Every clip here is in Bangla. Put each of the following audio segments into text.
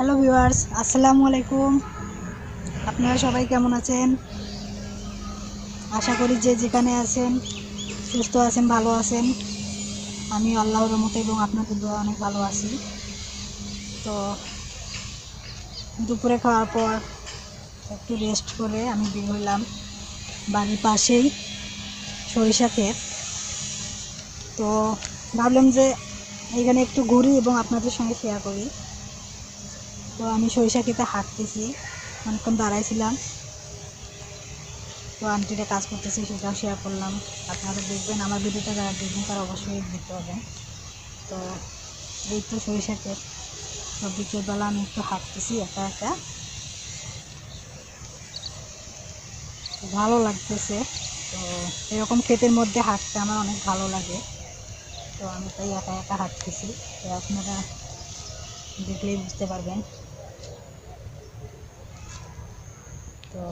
আসসালামু আলাইকুম আপনারা সবাই কেমন আছেন? আশা করি যে যেখানে আছেন, সুস্থ আছেন, ভালো আছেন। আমি আল্লাহর মতো এবং আপনাদের দোয়া অনেক ভালো আছি। তো দুপুরে খাওয়ার পর একটু রেস্ট করে আমি বের হলাম বাড়ির পাশেই সরিষা ক্ষেত। তো ভাবলাম যে এখানে একটু ঘুরি এবং আপনাদের সঙ্গে শেয়ার করি। তো আমি সরিষা খেতে হাঁটতেছি, অনেকক্ষণ দাঁড়াইছিলাম। তো আন্টিরা কাজ করতেছি, সেটাও শেয়ার করলাম। আপনারা দেখবেন, আমার ভিডিওটা যারা দেখবেন, তারা অবশ্যই দেখতে পাবেন। তো এই তো সরিষা ক্ষেত। তো বিকেলবেলা আমি একটু হাঁটতেছি, একা একা। ভালো লাগতেছে। তো এরকম ক্ষেতের মধ্যে হাঁটতে আমার অনেক ভালো লাগে। তো আমি তাই একা একা হাঁটতেছি। তো আপনারা দেখলেই বুঝতে পারবেন। তো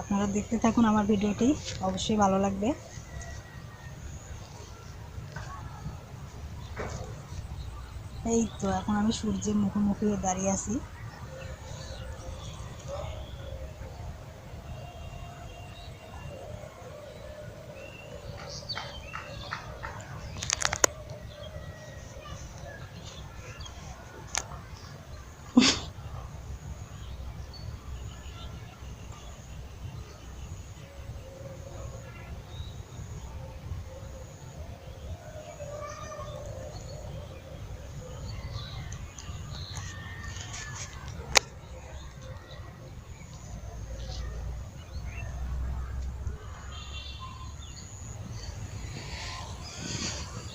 আপনারা দেখতে থাকুন আমার ভিডিওটি, অবশ্যই ভালো লাগবে। এই তো, এখন আমি সূর্যের মুখোমুখি দাঁড়িয়ে আছি।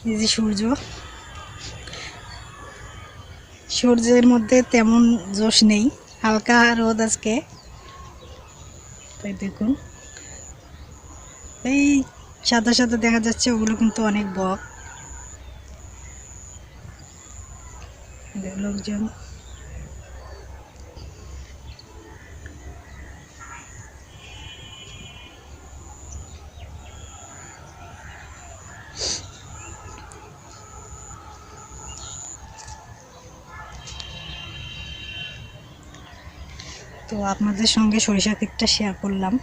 এই যে সূর্য। সূর্যের মধ্যে তেমন জোশ নেই, হালকা রোদ আজকে। তাই দেখুন। এই সাদা সাদা দেখা যাচ্ছে, ওগুলো কিন্তু অনেক বক। লোকজন। তো আপনাদের সঙ্গে সরিষা ক্ষেতটা শেয়ার করলাম।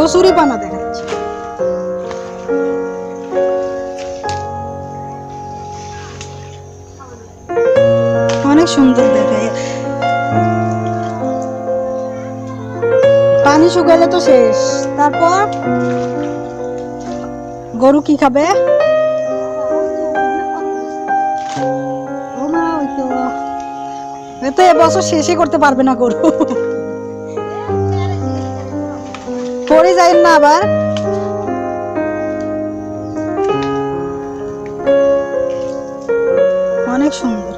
কসুরি পানা দেখা যাচ্ছে অনেক সুন্দর দেখায়। পানি শুকাইলে তো শেষ। তারপর গরু কি খাবে? তো এবছর শেষই করতে পারবে না গরু। পড়ে যায় না আবার। অনেক সুন্দর।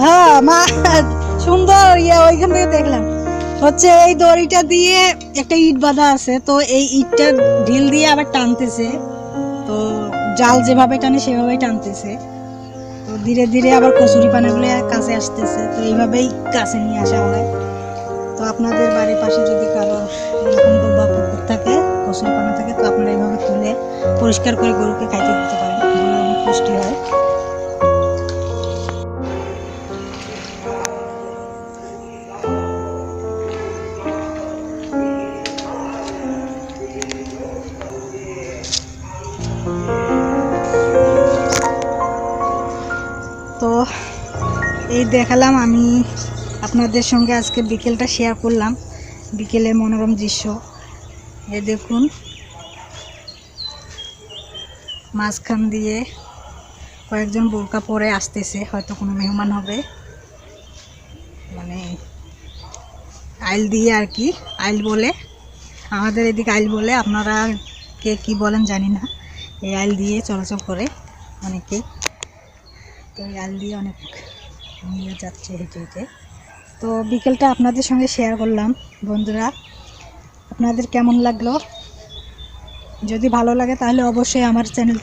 হ্যাঁ মা সুন্দর ইয়ে ওইখান থেকে দেখলাম। হচ্ছে এই দড়িটা দিয়ে একটা ইট বাঁধা আছে, তো এই ইটটা ঢিল দিয়ে আবার টানতেছে। তো জাল যেভাবে টানে সেভাবেই টানতেছে। তো ধীরে ধীরে আবার কচুরি পানাগুলো কাছে আসতেছে, তো এইভাবেই কাছে নিয়ে আসা হয়। তো আপনাদের বাড়ির পাশে যদি কারও এরকম ডোবা পুকুর থাকে, কচুরি পানা থাকে, তো আপনারা এইভাবে তুলে পরিষ্কার করে গরুকে খাইতে দিতে পারেন। পুষ্টি হয়। দেখালাম, আমি আপনাদের সঙ্গে আজকে বিকেলটা শেয়ার করলাম, বিকেলের মনোরম দৃশ্য। এ দেখুন, মাঝখান দিয়ে কয়েকজন বোরকা পরে আসতেছে, হয়তো কোনো মেহমান হবে। মানে আইল দিয়ে আর কি, আইল বলে। আমাদের এদিকে আইল বলে, আপনারা কে কি বলেন জানি না। এই আইল দিয়ে চলাচল করে অনেকেই। তো এই আল দিয়ে অনেক। নিয়ে যাচ্ছে হেঁটে হেঁটে। তো বিকেলটা আপনাদের সঙ্গে শেয়ার করলাম। বন্ধুরা, আপনাদের কেমন লাগল? যদি ভালো লাগে তাহলে অবশ্যই আমার চ্যানেল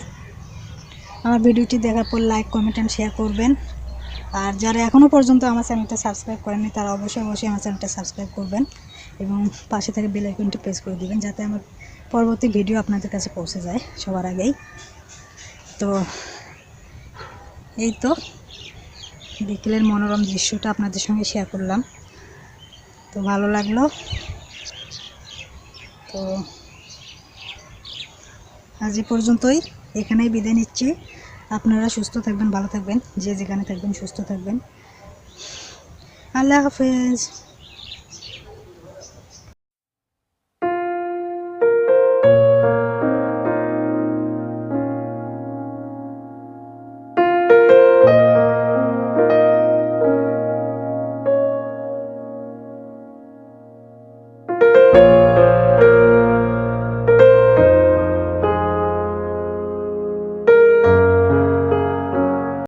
আমার ভিডিওটি দেখার পর লাইক কমেন্ট অ্যান্ড শেয়ার করবেন। আর যারা এখনও পর্যন্ত আমার চ্যানেলটা সাবস্ক্রাইব করেনি তারা অবশ্যই অবশ্যই আমার চ্যানেলটা সাবস্ক্রাইব করবেন এবং পাশে থেকে বেল আইকনটি প্রেস করে দিবেন, যাতে আমার পরবর্তী ভিডিও আপনাদের কাছে পৌঁছে যায় সবার আগেই। তো, এই তো। বিকেলের মনোরম দৃশ্যটা আপনাদের সঙ্গে শেয়ার করলাম। তো ভালো লাগল। তো আজ এ পর্যন্তই। এখানেই বিদায় নিচ্ছি। আপনারা সুস্থ থাকবেন, ভালো থাকবেন, যে যেখানে থাকবেন সুস্থ থাকবেন। আল্লাহ হাফেজ।